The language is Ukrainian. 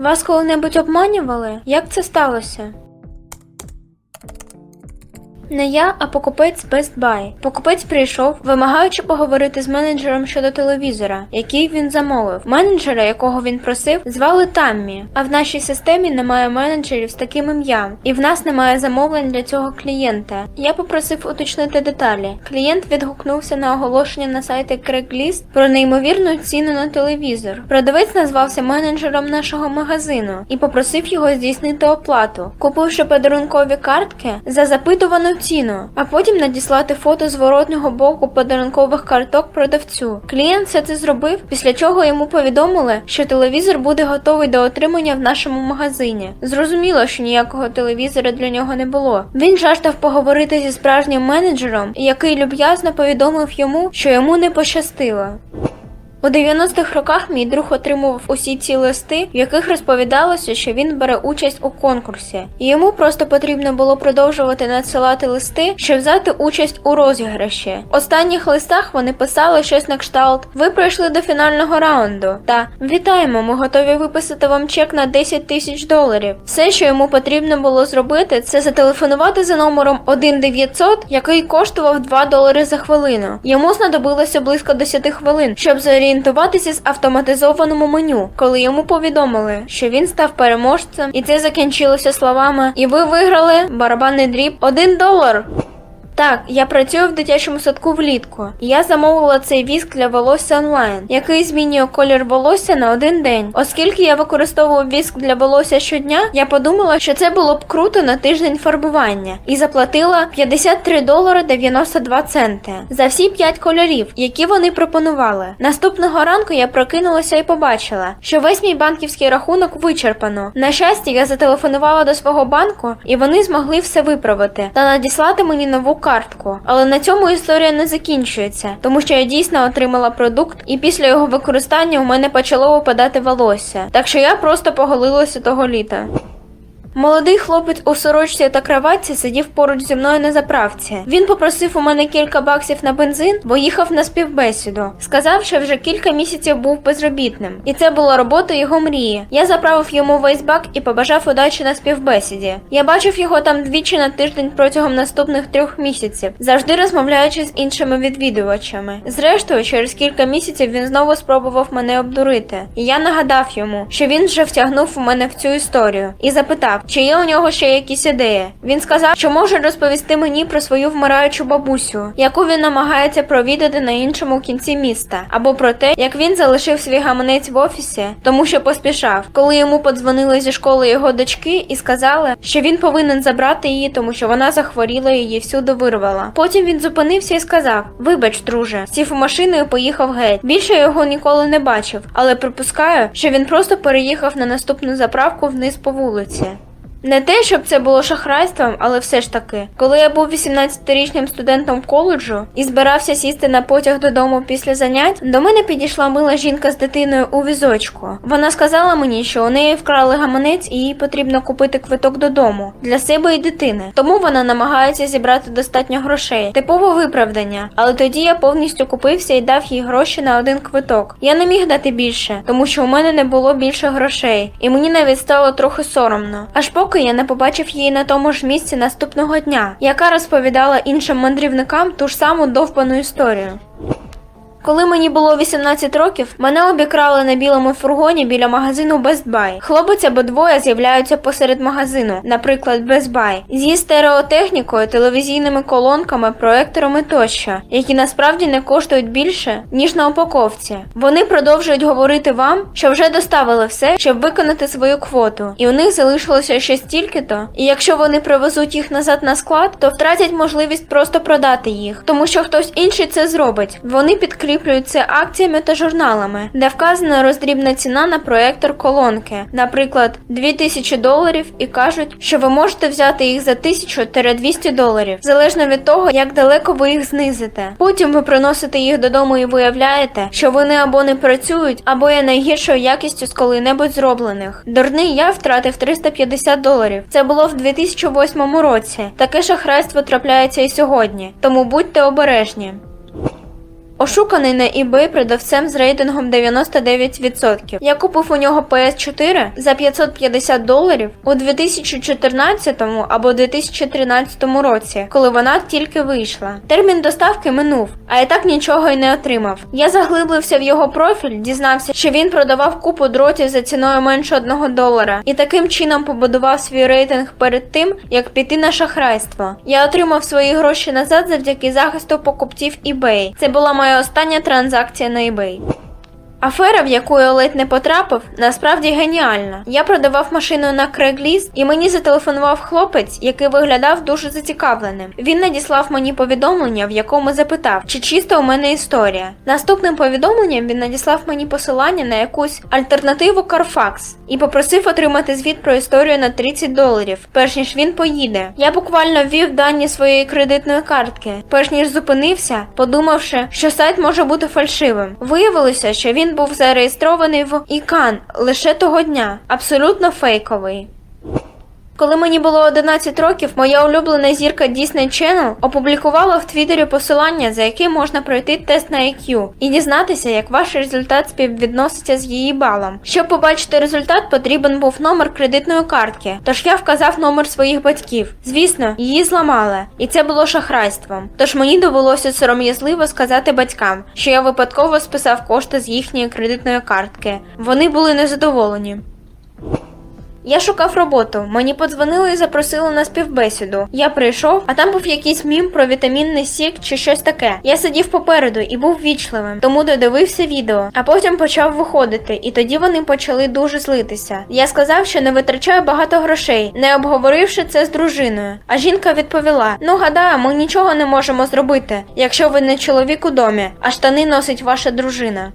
Вас коли-небудь обманювали? Як це сталося? Не я, а покупець Best Buy. Покупець прийшов, вимагаючи поговорити з менеджером щодо телевізора, який він замовив. Менеджера, якого він просив, звали Таммі. А в нашій системі немає менеджерів з таким ім'ям, і в нас немає замовлень для цього клієнта. Я попросив уточнити деталі. Клієнт відгукнувся на оголошення на сайті Craigslist про неймовірну ціну на телевізор. Продавець назвався менеджером нашого магазину і попросив його здійснити оплату, купивши подарункові картки за запитувану ціну, а потім надіслати фото зворотнього боку подарункових карток продавцю. Клієнт все це зробив, після чого йому повідомили, що телевізор буде готовий до отримання в нашому магазині. Зрозуміло, що ніякого телевізора для нього не було. Він жаждав поговорити зі справжнім менеджером, який люб'язно повідомив йому, що йому не пощастило. У 90-х роках мій друг отримував усі ці листи, в яких розповідалося, що він бере участь у конкурсі, і йому просто потрібно було продовжувати надсилати листи, щоб взяти участь у розіграші. В останніх листах вони писали щось на кшталт: ви пройшли до фінального раунду. Та вітаємо, ми готові виписати вам чек на 10 тисяч доларів. Все, що йому потрібно було зробити, це зателефонувати за номером 1900, який коштував 2 долари за хвилину. Йому знадобилося близько 10 хвилин, щоб зорієнтуватися з автоматизованому меню, коли йому повідомили, що він став переможцем, і це закінчилося словами: І ви виграли барабанний дріб 1 долар. Так, я працюю в дитячому садку влітку. і Я замовила цей віск для волосся онлайн, який змінює колір волосся на один день. Оскільки я використовую віск для волосся щодня, я подумала, що це було б круто на тиждень фарбування, і заплатила 53 долари 92 центи за всі 5 кольорів, які вони пропонували. Наступного ранку я прокинулася і побачила, що весь мій банківський рахунок вичерпано. На щастя, я зателефонувала до свого банку, і вони змогли все виправити та надіслати мені нову картку. Але на цьому історія не закінчується, тому що я дійсно отримала продукт, і після його використання у мене почало випадати волосся. Так що я просто поголилася того літа. Молодий хлопець у сорочці та краватці сидів поруч зі мною на заправці. Він попросив у мене кілька баксів на бензин, бо їхав на співбесіду. Сказав, що вже кілька місяців був безробітним, і це була робота його мрії. Я заправив йому весь бак і побажав удачі на співбесіді. Я бачив його там двічі на тиждень протягом наступних трьох місяців, завжди розмовляючи з іншими відвідувачами. Зрештою, через кілька місяців він знову спробував мене обдурити. І я нагадав йому, що він вже втягнув у мене в цю історію, і запитав, чи є у нього ще якісь ідеї. Він сказав, що може розповісти мені про свою вмираючу бабусю, яку він намагається провідати на іншому кінці міста, або про те, як він залишив свій гаманець в офісі, тому що поспішав, коли йому подзвонили зі школи його дочки і сказали, що він повинен забрати її, тому що вона захворіла і її всюди вирвала. Потім він зупинився і сказав: Вибач, друже, сів у машину і поїхав геть. Більше його ніколи не бачив, але припускаю, що він просто переїхав на наступну заправку вниз по вулиці. Не те, щоб це було шахрайством, але все ж таки, коли я був 18-річним студентом коледжу і збирався сісти на потяг додому після занять, до мене підійшла мила жінка з дитиною у візочку. Вона сказала мені, що у неї вкрали гаманець і їй потрібно купити квиток додому для себе і дитини. Тому вона намагається зібрати достатньо грошей. Типове виправдання. Але тоді я повністю купився і дав їй гроші на один квиток. Я не міг дати більше, тому що у мене не було більше грошей, і мені навіть стало трохи соромно. Аж поки я не побачив її на тому ж місці наступного дня, яка розповідала іншим мандрівникам ту ж саму довбану історію. Коли мені було 18 років, мене обікрали на білому фургоні біля магазину Best Buy. Хлопець або двоє з'являються посеред магазину, наприклад, Best Buy, зі стереотехнікою, телевізійними колонками, проекторами тощо, які насправді не коштують більше, ніж на упаковці. Вони продовжують говорити вам, що вже доставили все, щоб виконати свою квоту, і у них залишилося ще стільки-то. І якщо вони привезуть їх назад на склад, то втратять можливість просто продати їх, тому що хтось інший це зробить. Вони підкріплюють це акціями та журналами, де вказана роздрібна ціна на проектор колонки, наприклад, 2000 доларів, і кажуть, що ви можете взяти їх за 1000-200 доларів, залежно від того, як далеко ви їх знизите. Потім ви приносите їх додому і виявляєте, що вони або не працюють, або є найгіршою якістю з коли-небудь зроблених. Дурний я втратив 350 доларів. Це було в 2008 році. Таке шахрайство трапляється і сьогодні, тому будьте обережні. Ошуканий на eBay продавцем з рейтингом 99%. Я купив у нього PS4 за 550 доларів у 2014 або 2013 році, коли вона тільки вийшла. Термін доставки минув, а я так нічого й не отримав. Я заглиблився в його профіль, дізнався, що він продавав купу дротів за ціною менше одного долара, і таким чином побудував свій рейтинг перед тим, як піти на шахрайство. Я отримав свої гроші назад завдяки захисту покупців eBay. Це була моя остання транзакція на eBay. Афера, в яку я ледь не потрапив, насправді геніальна. Я продавав машину на Craigslist, і мені зателефонував хлопець, який виглядав дуже зацікавленим. Він надіслав мені повідомлення, в якому запитав, чи чисто у мене історія. Наступним повідомленням він надіслав мені посилання на якусь альтернативу Carfax і попросив отримати звіт про історію на 30 доларів, перш ніж він поїде. Я буквально ввів дані своєї кредитної картки, перш ніж зупинився, подумавши, що сайт може бути фальшивим. Виявилося, що він був зареєстрований в ІКАН лише того дня, абсолютно фейковий. Коли мені було 11 років, моя улюблена зірка Disney Channel опублікувала в Твіттері посилання, за яким можна пройти тест на IQ і дізнатися, як ваш результат співвідноситься з її балом. Щоб побачити результат, потрібен був номер кредитної картки. Тож я вказав номер своїх батьків. Звісно, її зламали, і це було шахрайством. Тож мені довелося сором'язливо сказати батькам, що я випадково списав кошти з їхньої кредитної картки. Вони були незадоволені. Я шукав роботу. Мені подзвонили і запросили на співбесіду. Я прийшов, а там був якийсь мім про вітамінний сік чи щось таке. Я сидів попереду і був вічливим, тому додивився відео, а потім почав виходити, і тоді вони почали дуже злитися. Я сказав, що не витрачаю багато грошей, не обговоривши це з дружиною. А жінка відповіла: Ну гадаю, ми нічого не можемо зробити, якщо ви не чоловік у домі, а штани носить ваша дружина.